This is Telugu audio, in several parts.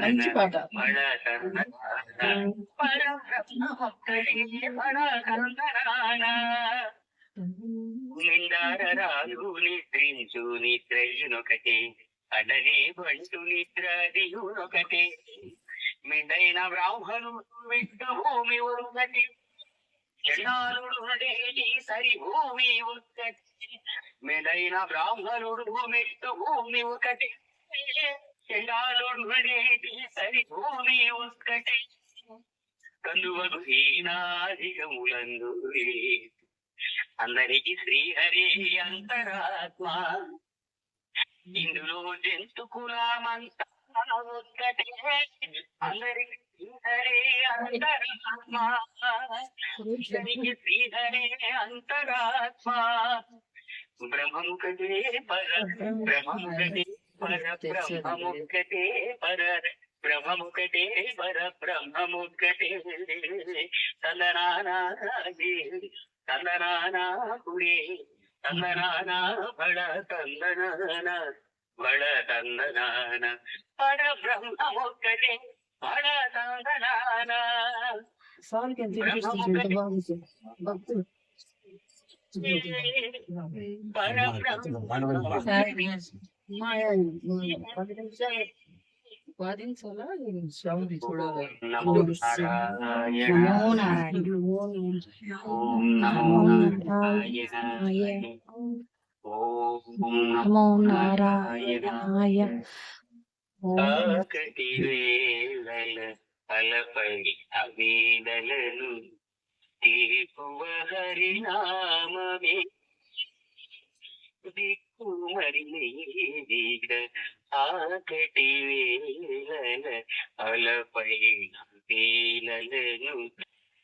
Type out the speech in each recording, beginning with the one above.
మంచి పాట నిండారాలు నిద్రించు నిద్రయునొకటే అడని బంటు నిద్రదియునొకటే మిండైన బ్రాహ్మణు విష్ణు భూమి ఒకటి జనాలుడు ఉండేటి సరి భూమి ఒకటి. మెదైన బ్రాహ్మణుడు విష్ణు భూమి ఒకటి. చండాలుడు సరి భూమి ఒకటి. కందువకు ఈనాదిగములందు అందరికి శ్రీహరి అంతరాత్మ. ఇందులో జంతు अंतरात्मा ब्रह्म कदे पर ब्रह्म कदे पर ब्रह्म कदे पर ब्रह्ममुकटे वर ब्रह्ममुकटे तन्दनानादि ಬಡದಂದನಾನ ಪರ ಬ್ರಹ್ಮ ಮುಖದೆ ಬಡದಂದನಾನ Sorry, can you just read the words? Bhakti. नमो नारायण नमो नारायण ओम नमो नारायण నిమిషాలు పది నిమిషాలు శ్రవణి చూడాలి నమో నారాయణ నమో నారాయణ ఓం నమో నారాయణ ఓం నమో నారాయణాయ ఓం ఆకటి వేళల అలపై అవేదలను తీర్పువ హరినామమే దిక్కు మరి నీడ ఆకటి వేళల అలపై వేలలను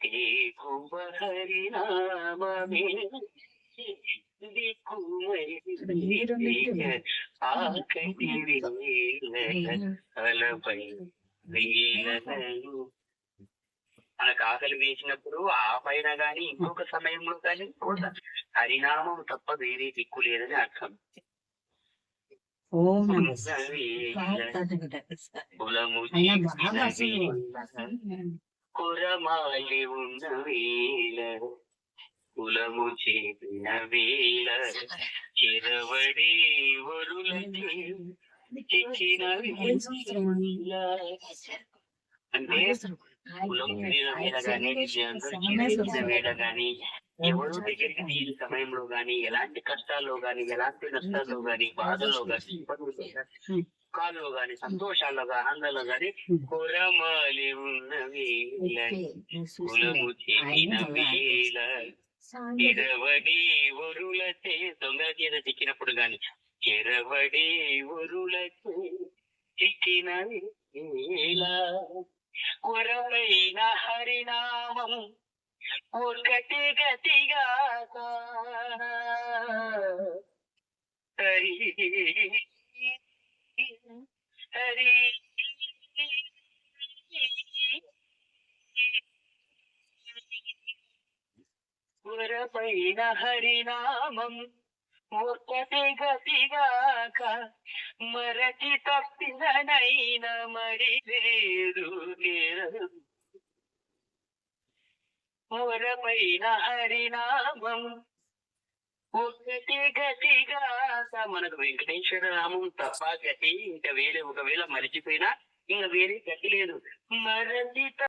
తీర్పువ మనకు ఆకలి వేసినప్పుడు ఆ పైన గాని ఇంకొక సమయంలో గాని కూడా హరినామం తప్ప వేరే దిక్కు లేదని అర్థం కురమాలి ఉన్న వేళ కులము చేసిన వేళ చిరవడి వరులకి చిక్కిన వేళ. అంటే కులం చేరిన వేళ గాని విద్యార్థులు చేసిన వేళ గాని ఎవరు దగ్గరికి తీరు సమయంలో గాని ఎలాంటి కష్టాల్లో గాని ఎలాంటి నష్టాల్లో గాని బాధల్లో గాని ఇబ్బందుల్లో గాని సుఖాల్లో గాని సంతోషాల్లో గాని ఆనందాల్లో గాని కురమాలి ఉన్న వేళ కులము చేసిన వేళ ఇరవడి ఒరులచే దొంగ చేత చిక్కినప్పుడు గాని ఇరవడి ఒరులచే చిక్కిన వేళ కొరమైన హరినామం ఒకటి గతిగా హరి హరి పైన హరినామం ఒకటి గతిగాక మరచి తప్పిననైన మరి లేదు వరమైన హరినామం ఒకటి గతిగాక మనకు వెంకటేశ్వర నామం తప్ప గతి ఇంకా వేరే ఒకవేళ మరిచిపోయినా ఇంకా వేరే గతి లేదు. మరచి